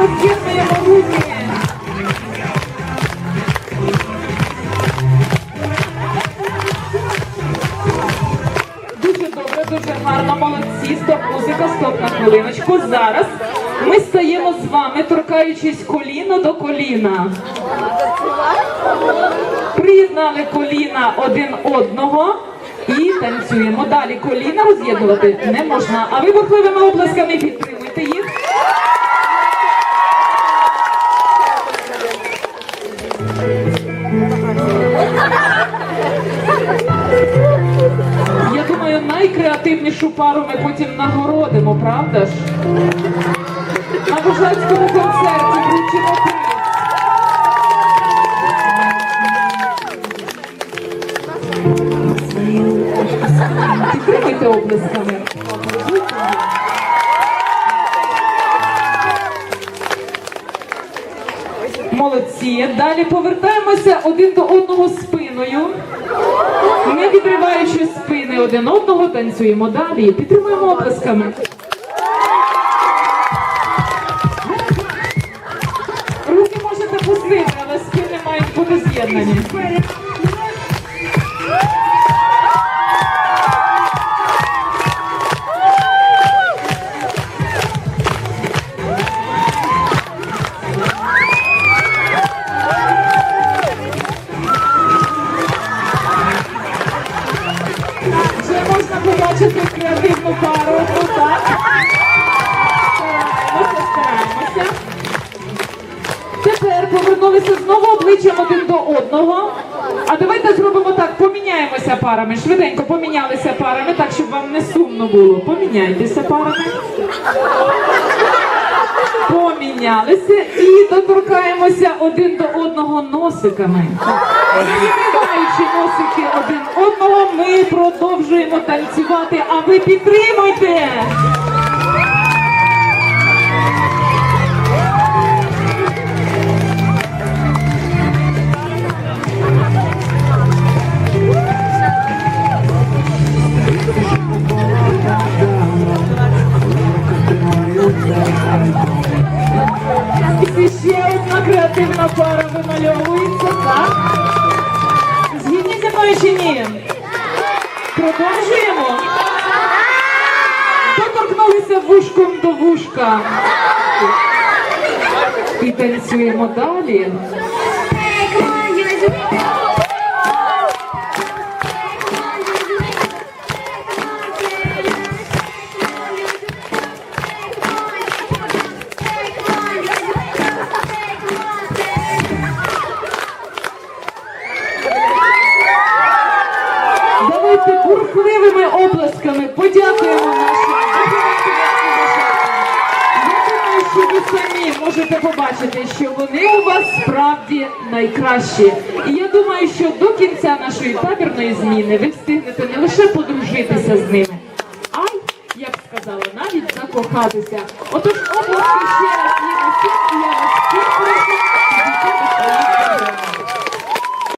роз'єднуємо руки. Дуже добре, дуже гарно, молодці. Стоп, музика, стоп на хвилиночку. Зараз ми стаємо з вами, торкаючись коліно до коліна. Приєднали коліна один одного і танцюємо. Далі коліна роз'єднувати не можна. А ви бурхливими оплесками підтримуйте найкреативнішу пару ми потім нагородимо, правда ж? На Бужацькому концерті вручимо приз. Підтримуйте оплесками. Молодці. Далі повертаємося один до одного спиною. Не відриваючи один одного, танцюємо далі. Підтримуємо оплесками. Руки можете пустити, але спини мають бути з'єднані. Креативну пару. Так. Тепер повернулися знову обличчям один до одного. А давайте зробимо так, поміняємося парами. Швиденько помінялися парами, так щоб вам не сумно було. Поміняйтеся парами. Помінялися і доторкаємося один до одного носиками. Відкриваючи носики один одного, ми продовжуємо танцювати, а ви підтримуйте! Ще одна креативна пара вимальовується, так? Мною чи ні? Продовжуємо. Доторкнулися вушком до вушка. І танцюємо далі. Оплесками подякуємо нашим. Я думаю, що ви самі можете побачити, що вони у вас справді найкращі. І я думаю, що до кінця нашої табірної зміни ви встигнете не лише подружитися з ними, а й, я б сказала, навіть закохатися. Отож, оплески ще раз є усім, я вас прошу